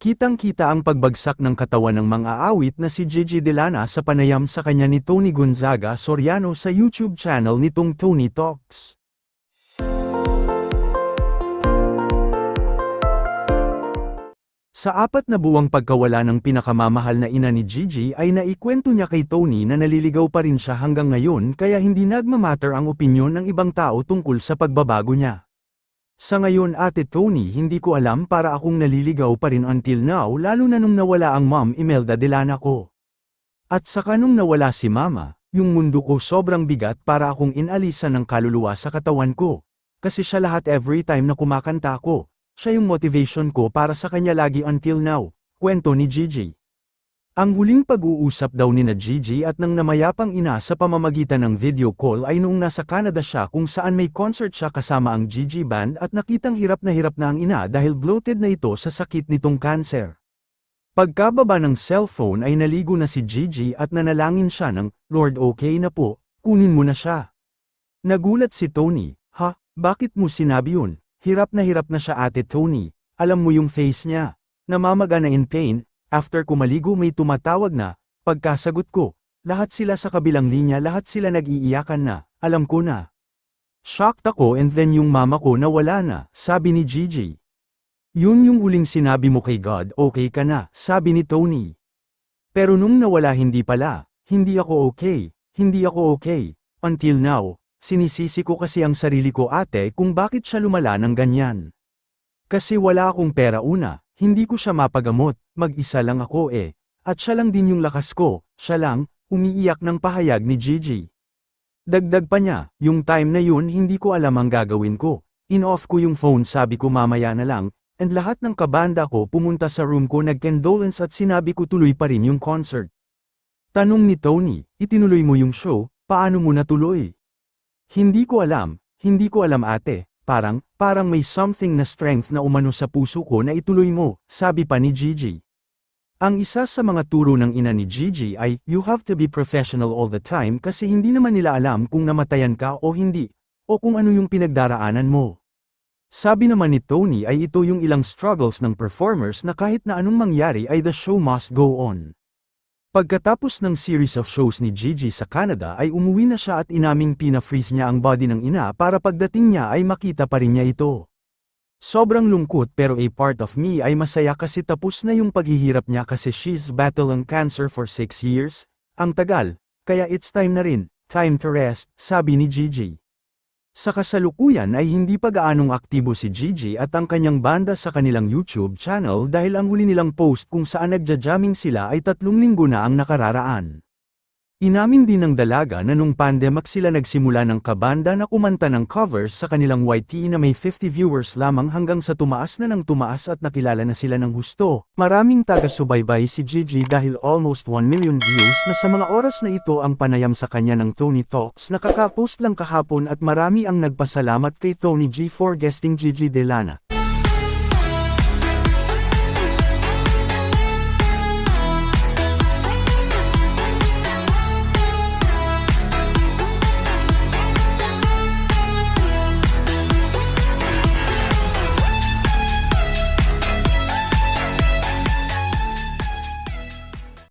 Kitang-kita ang pagbagsak ng katawan ng mga awit na si Gigi Delana sa panayam sa kanya ni Tony Gonzaga Soriano sa YouTube channel nitong Tony Talks. Sa apat na buwang pagkawala ng pinakamamahal na ina ni Gigi ay naikwento niya kay Tony na naliligaw pa rin siya hanggang ngayon kaya hindi nagmamatter ang opinyon ng ibang tao tungkol sa pagbabago niya. Sa ngayon ate Tony hindi ko alam para akong naliligaw pa rin until now lalo na nung nawala ang mom Imelda Delana ko. At saka nung nawala si mama, yung mundo ko sobrang bigat para akong inalisan ng kaluluwa sa katawan ko. Kasi siya lahat every time na kumakanta ko, siya yung motivation ko para sa kanya lagi until now, kwento ni Gigi. Ang huling pag-uusap daw ni na Gigi at ng namayapang ina sa pamamagitan ng video call ay noong nasa Canada siya kung saan may concert siya kasama ang Gigi Band at nakitang hirap na hirap na ang ina dahil bloated na ito sa sakit nitong cancer. Pagkababa ng cellphone ay naligo na si Gigi at nanalangin siya ng, Lord okay na po, kunin mo na siya. Nagulat si Tony, ha, bakit mo sinabi yun? Hirap na hirap na siya ate Tony, alam mo yung face niya. Namamaga na in pain, after kumaligo may tumatawag na, pagkasagot ko, lahat sila sa kabilang linya lahat sila nag-iiyakan na, alam ko na. Shocked ako and then yung mama ko nawala na, sabi ni Gigi. Yun yung uling sinabi mo kay God okay ka na, sabi ni Tony. Pero nung nawala hindi pala, hindi ako okay, hindi ako okay, until now, Sinisisi ko kasi ang sarili ko ate kung bakit siya lumala ng ganyan. Kasi wala akong pera una, hindi ko siya mapagamot, mag-isa lang ako eh. At siya lang din yung lakas ko, siya lang, umiiyak ng pahayag ni Gigi. Dagdag pa niya, yung time na yun hindi ko alam ang gagawin ko. In-off ko yung phone sabi ko mamaya na lang, and lahat ng kabanda ko pumunta sa room ko nag-condolence at sinabi ko tuloy pa rin yung concert. Tanong ni Tony, itinuloy mo yung show, paano mo natuloy? Hindi ko alam, hindi ko alam ate, parang, parang may something na strength na umano sa puso ko na ituloy mo, sabi pa ni Gigi. Ang isa sa mga turo ng ina ni Gigi ay, you have to be professional all the time kasi hindi naman nila alam kung namatayan ka o hindi, o kung ano yung pinagdaraanan mo. Sabi naman ni Tony ay ito yung ilang struggles ng performers na kahit na anong mangyari ay the show must go on. Pagkatapos ng series of shows ni Gigi sa Canada ay umuwi na siya at inaming pina-freeze niya ang body ng ina para pagdating niya ay makita pa rin niya ito. Sobrang lungkot pero a part of me ay masaya kasi tapos na yung paghihirap niya kasi she's battling cancer for 6 years, ang tagal, kaya it's time na rin, time to rest, sabi ni Gigi. Sa kasalukuyan ay hindi pa gaanong aktibo si Gigi at ang kanyang banda sa kanilang YouTube channel dahil ang huli nilang post kung saan nagja-jamming sila ay tatlong linggo na ang nakararaan. Inamin din ng dalaga na nung pandemic sila nagsimula ng kabanda na kumanta ng covers sa kanilang YT na may 50 viewers lamang hanggang sa tumaas na ng tumaas at nakilala na sila ng husto. Maraming taga-subaybay si Gigi dahil almost 1 million views na sa mga oras na ito ang panayam sa kanya ng Tony Talks nakakapost lang kahapon at marami ang nagpasalamat kay Tony G for guesting Gigi Delana.